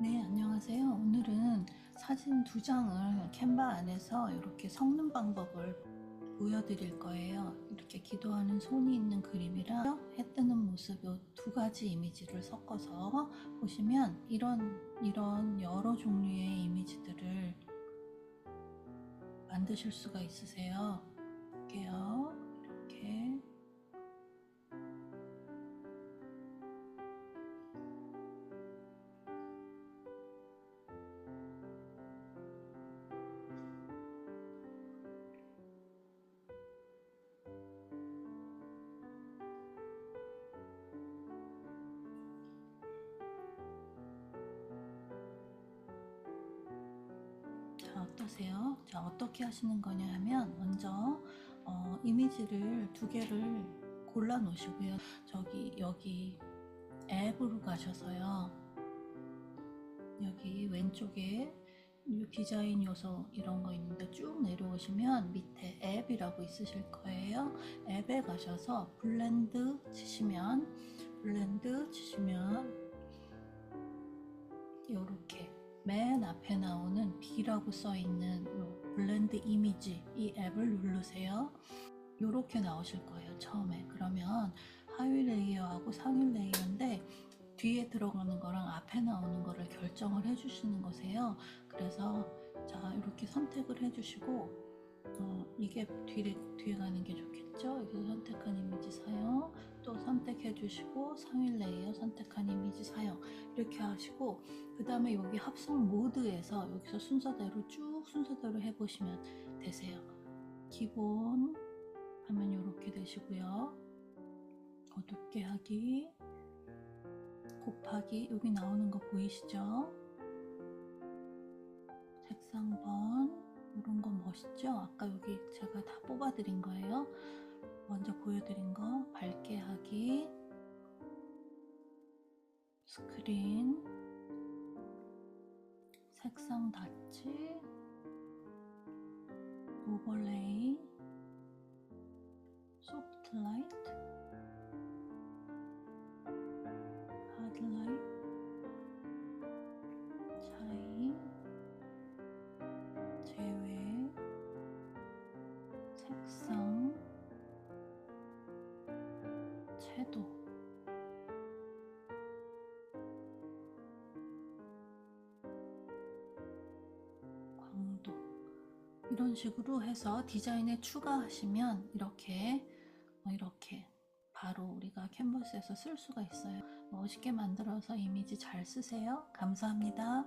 네, 안녕하세요. 오늘은 사진 두 장을 캔바 안에서 이렇게 섞는 방법을 보여드릴 거예요. 이렇게 기도하는 손이 있는 그림이랑 해 뜨는 모습 이두 가지 이미지를 섞어서 보시면 이런 이런 여러 종류의 이미지들을 만드실 수가 있으세요. 볼게요. 어떠세요? 자, 어떻게 하시는 거냐 하면 먼저 어, 이미지를 두 개를 골라 놓으시고요. 저기 여기 앱으로 가셔서요. 여기 왼쪽에 이 디자인 요소 이런 거 있는데 쭉 내려오시면 밑에 앱이라고 있으실 거예요. 앱에 가셔서 블렌드 치시면 블렌드 치시면 요렇게 맨 앞에 나오는 B라고 써 있는 요 블렌드 이미지 이 앱을 누르세요. 요렇게 나오실 거예요. 처음에. 그러면 하위 레이어하고 상위 레이어인데 뒤에 들어가는 거랑 앞에 나오는 거를 결정을 해 주시는 거세요. 그래서 자, 이렇게 선택을 해 주시고 어, 이게 뒤에, 뒤에 가는 게 좋겠죠? 여기서 선택한 이미지 사용, 또 선택해 주시고 상위 레이어 선택한 이미지 사용 이렇게 하시고 그 다음에 여기 합성 모드에서 여기서 순서대로 쭉 순서대로 해보시면 되세요. 기본 하면 이렇게 되시고요. 어둡게 하기, 곱하기 여기 나오는 거 보이시죠? 색상 번 이런 거 멋있죠? 아까 여기 제가 다 뽑아드린 거예요. 먼저 보여드린 거 밝게 하기, 스크린, 색상 닫지, 오버레이, 소프트 라이트, 하드 라이트, 차이, 제외, 색상, 채도, 이런 식으로 해서 디자인에 추가하시면 이렇게 어, 이렇게 바로 우리가 캔버스에서 쓸 수가 있어요. 멋있게 만들어서 이미지 잘 쓰세요. 감사합니다.